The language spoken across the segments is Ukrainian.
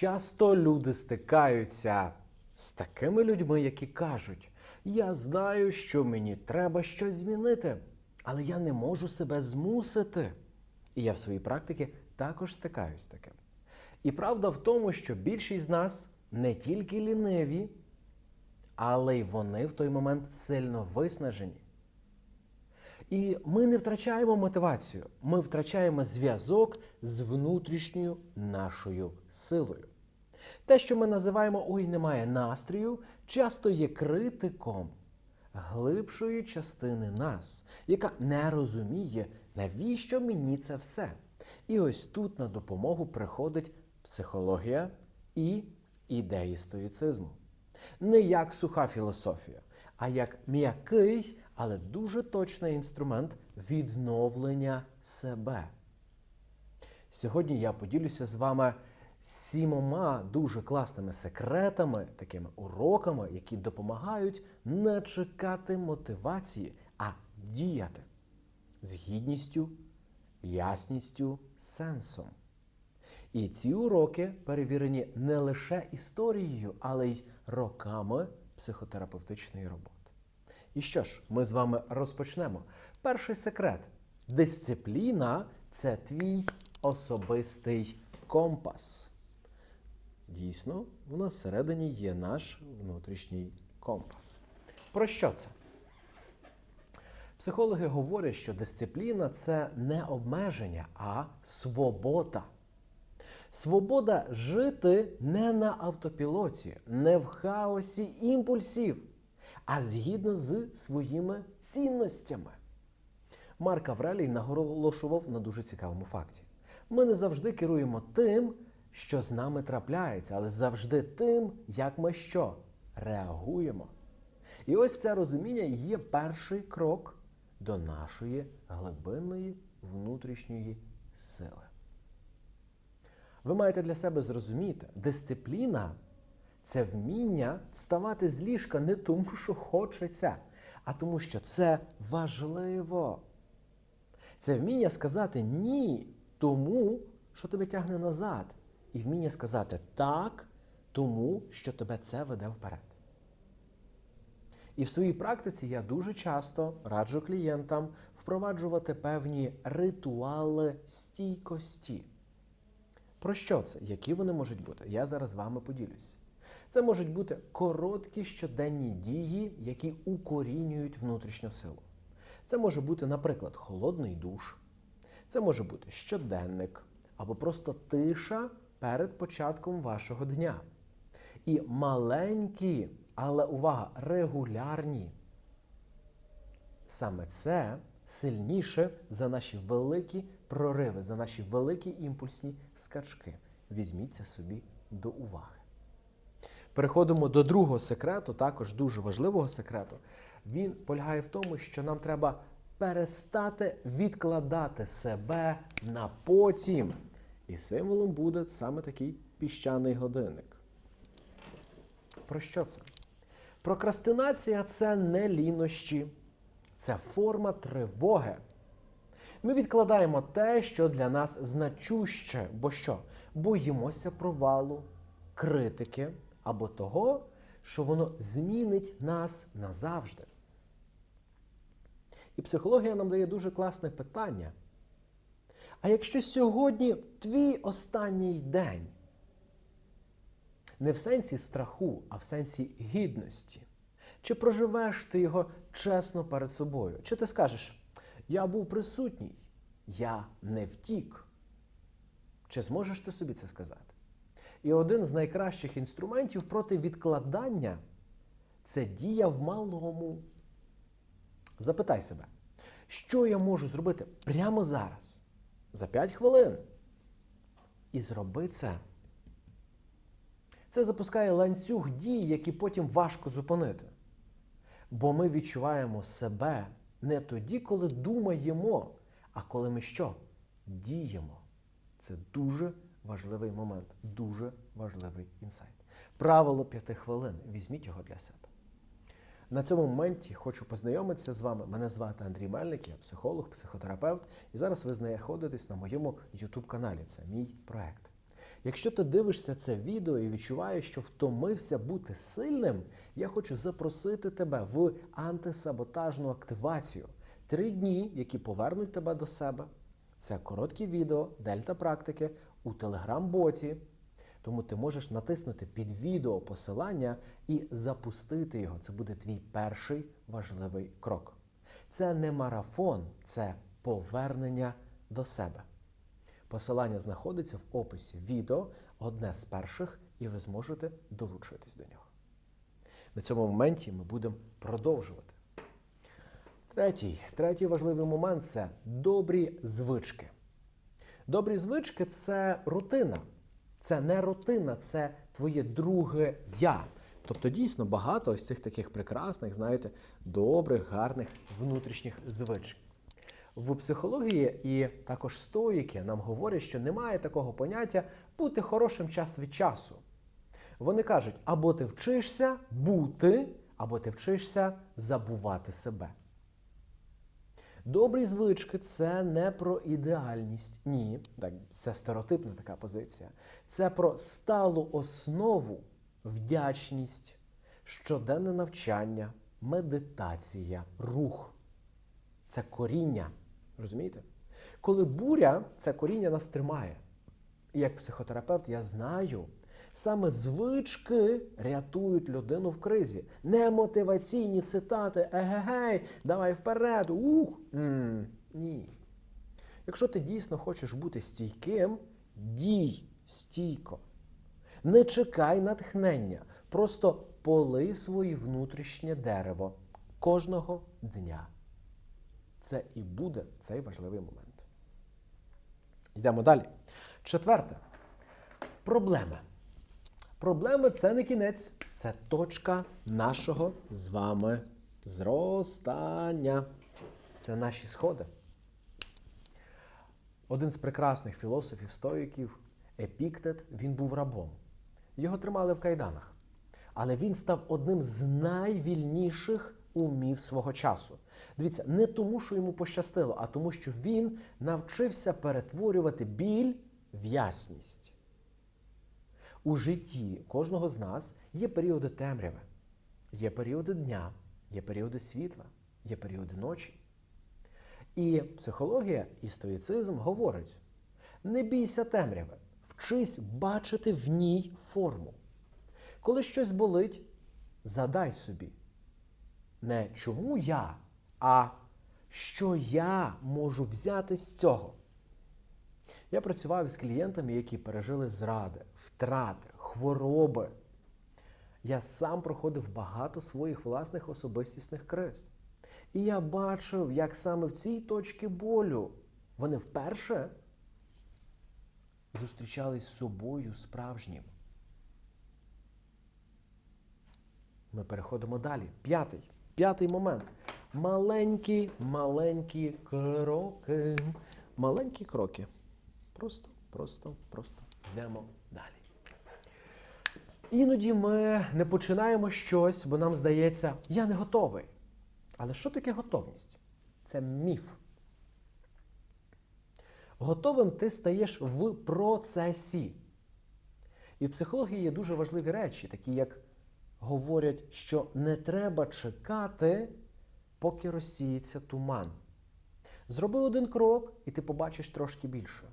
Часто люди стикаються з такими людьми, які кажуть: я знаю, що мені треба щось змінити, але я не можу себе змусити. І я в своїй практиці також стикаюсь з таким. І правда в тому, що більшість з нас не тільки ліниві, але й вони в той момент сильно виснажені. І ми не втрачаємо мотивацію, ми втрачаємо зв'язок з внутрішньою нашою силою. Те, що ми називаємо ой, немає настрою, часто є критиком глибшої частини нас, яка не розуміє, навіщо мені це все. І ось тут на допомогу приходить психологія і ідеї стоїцизму. Не як суха філософія, а як м'який, але дуже точний інструмент відновлення себе. Сьогодні я поділюся з вами сімома дуже класними секретами, такими уроками, які допомагають не чекати мотивації, а діяти з гідністю, ясністю, сенсом. І ці уроки перевірені не лише історією, але й роками психотерапевтичної роботи. І що ж, ми з вами розпочнемо. Перший секрет: дисципліна це твій особистий компас. Дійсно, у нас всередині є наш внутрішній компас. Про що це? Психологи говорять, що дисципліна це не обмеження, а свобода. Свобода жити не на автопілоті, не в хаосі імпульсів, а згідно з своїми цінностями. Марк Аврелій наголошував на дуже цікавому факті. Ми не завжди керуємо тим, що з нами трапляється, але завжди тим, як ми що реагуємо. І ось це розуміння є перший крок до нашої глибинної внутрішньої сили. Ви маєте для себе зрозуміти, дисципліна це вміння вставати з ліжка не тому, що хочеться, а тому, що це важливо. Це вміння сказати ні тому, що тебе тягне назад, і вміння сказати так тому, що тебе це веде вперед. І в своїй практиці я дуже часто раджу клієнтам впроваджувати певні ритуали стійкості. Про що це? Які вони можуть бути? Я зараз з вами поділюсь. Це можуть бути короткі щоденні дії, які укорінюють внутрішню силу. Це може бути, наприклад, холодний душ, це може бути щоденник або просто тиша перед початком вашого дня. І маленькі, але увага, регулярні. Саме це сильніше за наші великі прориви, за наші великі імпульсні скачки. Візьміть це собі до уваги. Переходимо до другого секрету, також дуже важливого секрету. Він полягає в тому, що нам треба перестати відкладати себе на потім. І символом буде саме такий піщаний годинник. Про що це? Прокрастинація це не лінощі, це форма тривоги. Ми відкладаємо те, що для нас значуще, бо що? Боїмося провалу, критики або того, що воно змінить нас назавжди. І психологія нам дає дуже класне питання. А якщо сьогодні твій останній день, не в сенсі страху, а в сенсі гідності, чи проживеш ти його чесно перед собою? Чи ти скажеш, я був присутній, я не втік? Чи зможеш ти собі це сказати? І один з найкращих інструментів проти відкладання це дія в малому. Запитай себе, що я можу зробити прямо зараз, за 5 хвилин. І зроби це. Це запускає ланцюг дій, які потім важко зупинити. Бо ми відчуваємо себе не тоді, коли думаємо, а коли ми що? Діємо. Це дуже важливий момент, дуже важливий інсайт. Правило п'яти хвилин. Візьміть його для себе. На цьому моменті хочу познайомитися з вами. Мене звати Андрій Мельник, я психолог, психотерапевт, і зараз ви знаходитесь на моєму YouTube каналі. Це мій проект. Якщо ти дивишся це відео і відчуваєш, що втомився бути сильним, я хочу запросити тебе в антисаботажну активацію. Три дні, які повернуть тебе до себе. Це короткі відео, дельта практики у телеграм-боті. Тому ти можеш натиснути під відео посилання і запустити його. Це буде твій перший важливий крок. Це не марафон, це повернення до себе. Посилання знаходиться в описі відео, одне з перших, і ви зможете долучитись до нього. На цьому моменті ми будемо продовжувати. Третій, третій важливий момент це добрі звички. Добрі звички це рутина. Це не рутина, це твоє друге я. Тобто дійсно багато ось цих таких прекрасних, знаєте, добрих, гарних внутрішніх звичок. В психології і також стоїки нам говорять, що немає такого поняття бути хорошим час від часу. Вони кажуть, або ти вчишся бути, або ти вчишся забувати себе. Добрі звички це не про ідеальність. Ні, так, це стереотипна така позиція. Це про сталу основу, вдячність, щоденне навчання, медитація, рух. Це коріння. Розумієте? Коли буря, це коріння нас тримає. І як психотерапевт, я знаю, саме звички рятують людину в кризі. Не мотиваційні цитати, егегей, давай вперед, ух. м ні. Якщо ти дійсно хочеш бути стійким, дій стійко. Не чекай натхнення, просто полий своє внутрішнє дерево кожного дня. Це і буде цей важливий момент. Йдемо далі. Четверте. Проблеми. Проблеми це не кінець, це точка нашого з вами зростання. Це наші сходи. Один з прекрасних філософів стоїків, Епіктет, він був рабом. Його тримали в кайданах. Але він став одним з найвільніших умів свого часу. Дивіться, не тому, що йому пощастило, а тому, що він навчився перетворювати біль в ясність. У житті кожного з нас є періоди темряви, є періоди дня, є періоди світла, є періоди ночі. І психологія і стоїцизм говорить: не бійся темряви, вчись бачити в ній форму. Коли щось болить, задай собі. Не чому я, а що я можу взяти з цього. Я працював із клієнтами, які пережили зради, втрати, хвороби. Я сам проходив багато своїх власних особистісних криз. І я бачив, як саме в цій точці болю вони вперше зустрічались з собою справжнім. Ми переходимо далі. П'ятий. П'ятий момент. Маленькі, маленькі кроки. Маленькі кроки. Просто, просто, просто йдемо далі. Іноді ми не починаємо щось, бо нам здається, я не готовий. Але що таке готовність? Це міф. Готовим ти стаєш в процесі. І в психології є дуже важливі речі, такі як говорять, що не треба чекати, поки розсіється туман. Зроби один крок, і ти побачиш трошки більше.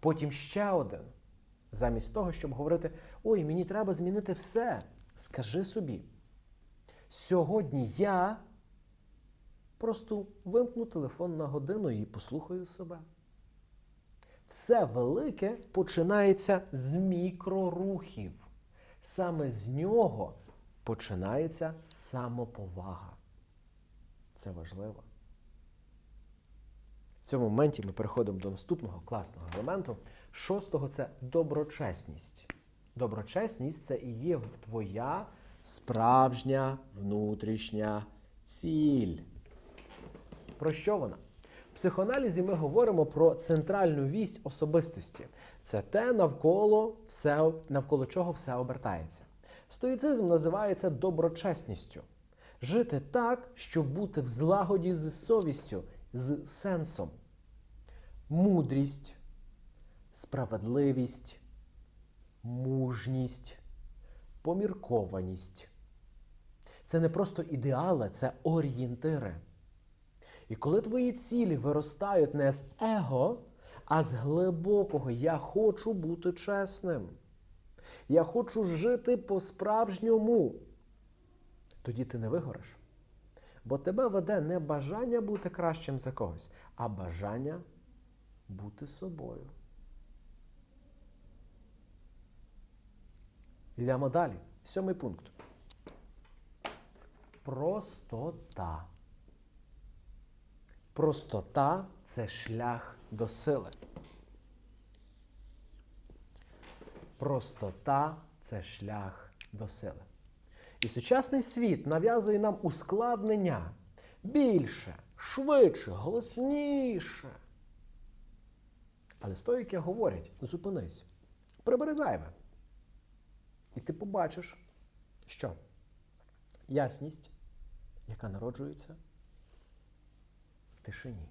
Потім ще один. Замість того, щоб говорити: ой, мені треба змінити все. Скажи собі. Сьогодні я просто вимкну телефон на годину і послухаю себе. Все велике починається з мікрорухів. Саме з нього починається самоповага. Це важливо. Цьому моменті ми переходимо до наступного класного елементу. Шостого це доброчесність. Доброчесність це і є твоя справжня внутрішня ціль. Про що вона? В психоаналізі ми говоримо про центральну вість особистості. Це те, навколо все, навколо чого все обертається. Стоїцизм називається доброчесністю. Жити так, щоб бути в злагоді з совістю, з сенсом. Мудрість, справедливість, мужність, поміркованість. Це не просто ідеали, це орієнтири. І коли твої цілі виростають не з его, а з глибокого я хочу бути чесним. Я хочу жити по-справжньому. Тоді ти не вигориш. Бо тебе веде не бажання бути кращим за когось, а бажання бути собою. Йдемо далі. Сьомий пункт. Простота. Простота це шлях до сили. Простота це шлях до сили. І сучасний світ нав'язує нам ускладнення більше, швидше, голосніше. Але стоїки говорять: зупинись, прибери зайве. І ти побачиш, що ясність, яка народжується в тишині.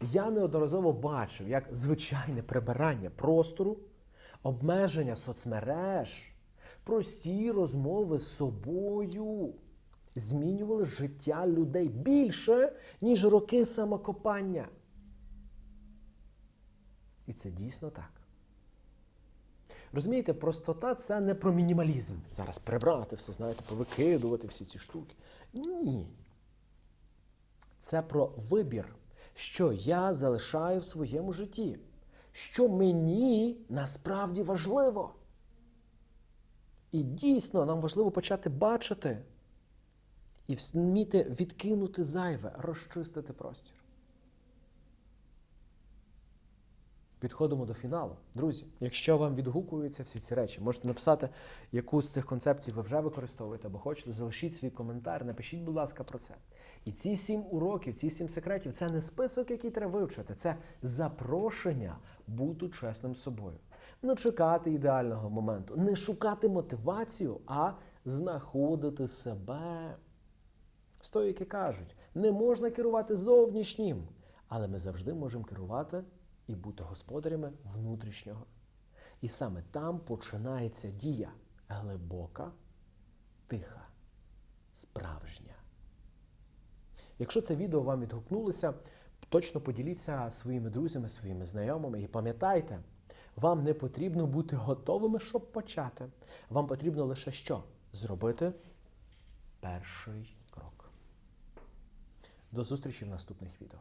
Я неодноразово бачив, як звичайне прибирання простору, обмеження соцмереж, прості розмови з собою змінювали життя людей більше, ніж роки самокопання. І це дійсно так. Розумієте, простота це не про мінімалізм. Зараз прибрати все, знаєте, повикидувати всі ці штуки. Ні. Це про вибір, що я залишаю в своєму житті, що мені насправді важливо. І дійсно нам важливо почати бачити і вміти відкинути зайве, розчистити простір. Підходимо до фіналу. Друзі, якщо вам відгукуються всі ці речі, можете написати, яку з цих концепцій ви вже використовуєте або хочете, залишіть свій коментар, напишіть, будь ласка, про це. І ці сім уроків, ці сім секретів це не список, який треба вивчити, це запрошення бути чесним з собою. Не чекати ідеального моменту, не шукати мотивацію, а знаходити себе. Стоїки кажуть, не можна керувати зовнішнім, але ми завжди можемо керувати і бути господарями внутрішнього. І саме там починається дія глибока, тиха, справжня. Якщо це відео вам відгукнулося, точно поділіться своїми друзями, своїми знайомими і пам'ятайте, вам не потрібно бути готовими, щоб почати. Вам потрібно лише що? Зробити перший крок. До зустрічі в наступних відео.